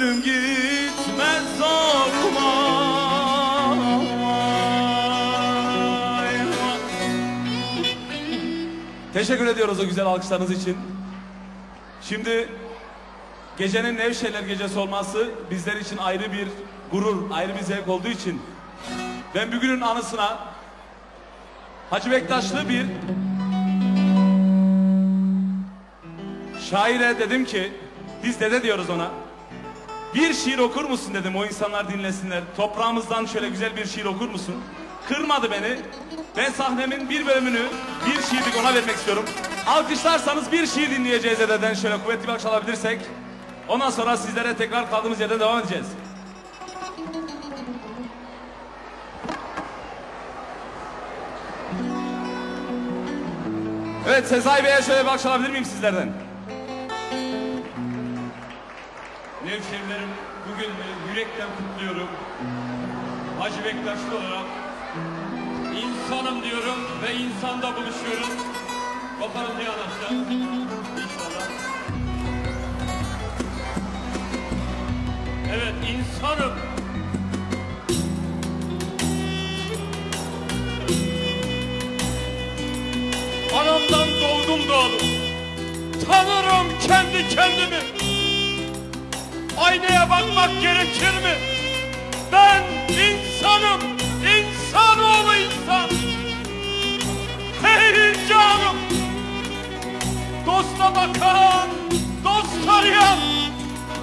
bitmez zoruma Teşekkür ediyoruz o güzel alkışlarınız için. Şimdi gecenin Nevşehirler gecesi olması bizler için ayrı bir gurur, ayrı bir zevk olduğu için ben bugünün anısına Hacı Bektaşlı bir şaire dedim ki biz dede diyoruz ona. Bir şiir okur musun dedim o insanlar dinlesinler. Toprağımızdan şöyle güzel bir şiir okur musun? Kırmadı beni. Ben sahnemin bir bölümünü bir şiirlik ona vermek istiyorum. Alkışlarsanız bir şiir dinleyeceğiz dededen şöyle kuvvetli bir alabilirsek. Ondan sonra sizlere tekrar kaldığımız yerden devam edeceğiz. Evet Sezai Bey'e şöyle bir alkış alabilir miyim sizlerden? Nevşehirlerim bugün yürekten kutluyorum. Hacı Bektaşlı olarak insanım diyorum ve insanda buluşuyoruz. Bakalım ne anlatacağız inşallah. Evet insanım. Anamdan doğdum doğdum. Tanırım kendi kendimi. Aynaya bakmak gerekir mi? Ben insanım, insanoğlu insan. Hey canım, dosta bakan, dost arayan,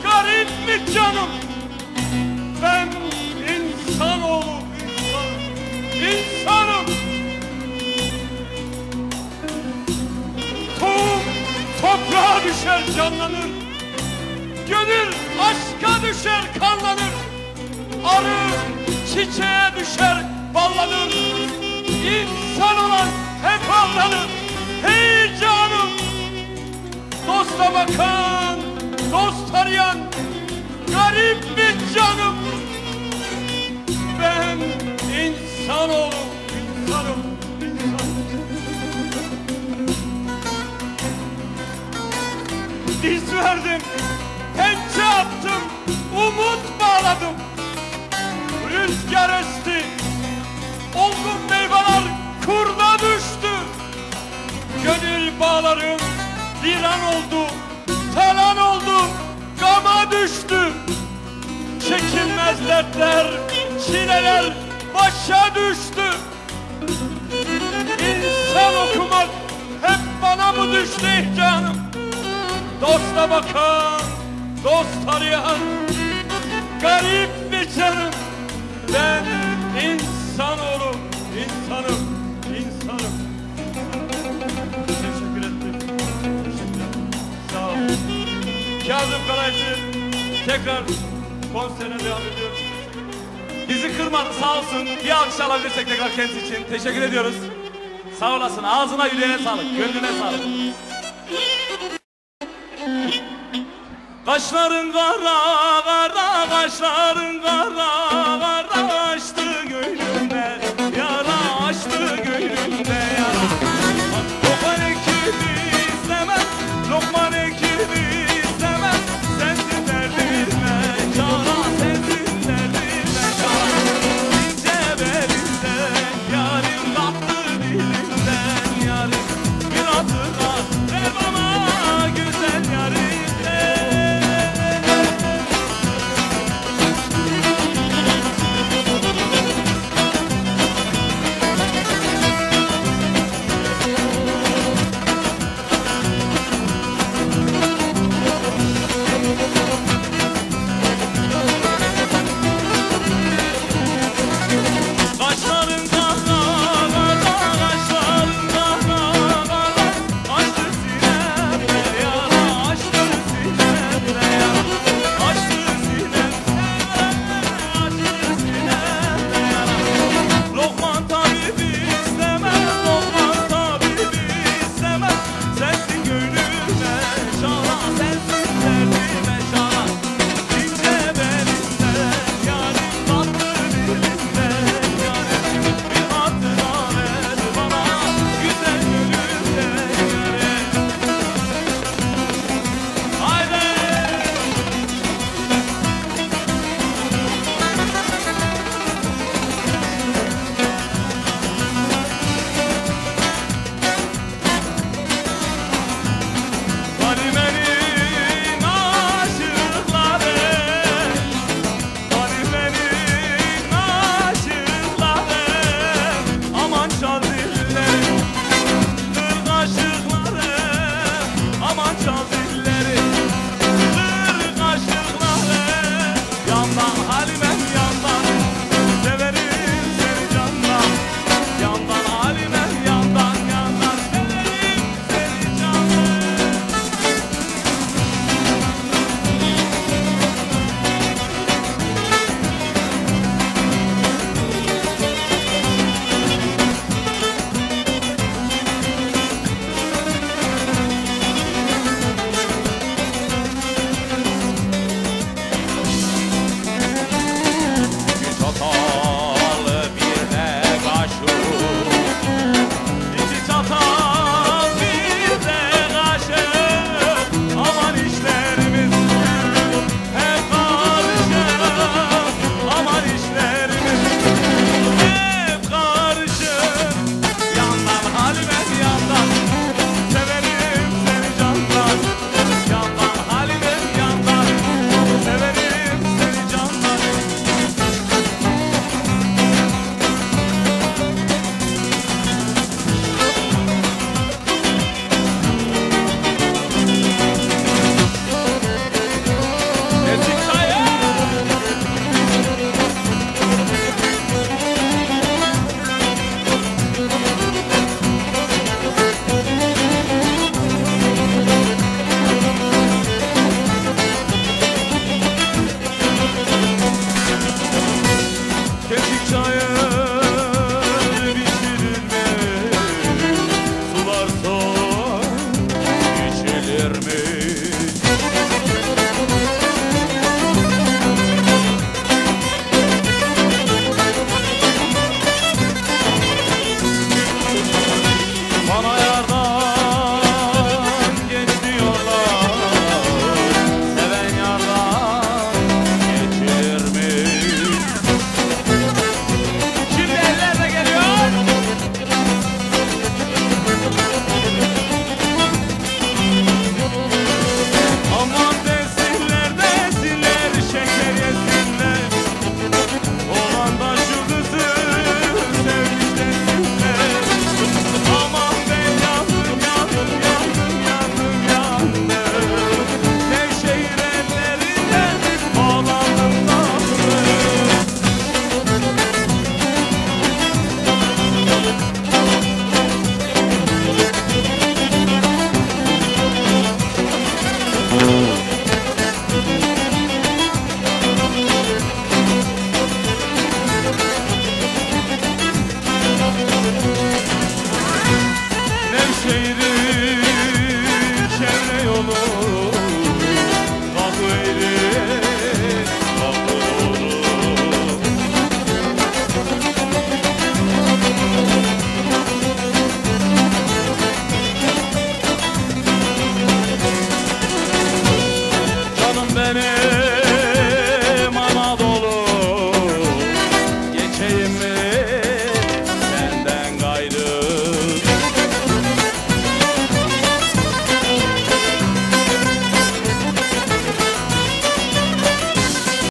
garip mi canım? Ben insanoğlu, insanım, insanım. Tohum toprağa düşer canlanır. Aşka düşer kanlanır. Arı çiçeğe düşer ballanır. İnsan olan hep avlanır. Hey canım! Dosta bakan Dost arayan Garip bir canım. Ben insanoğlu insanım insanım. Diz verdim attım, umut bağladım. Rüzgar esti, olgun meyveler kurda düştü. Gönül bağlarım viran oldu, talan oldu, gama düştü. Çekilmez dertler, çileler başa düştü. İnsan okumak hep bana mı düştü canım? Dosta bakan, dost arayan Garip bir canım Ben insanoğlu insanım insanım Teşekkür ettim ettim Sağ ol Kazım Karaycı Tekrar konserine devam ediyoruz Bizi kırmadı sağ olsun. Bir alkış alabilirsek tekrar kendisi için. Teşekkür ediyoruz. Sağ olasın. Ağzına yüreğine sağlık. Gönlüne sağlık. Kaşların kara kara kaşların kara kara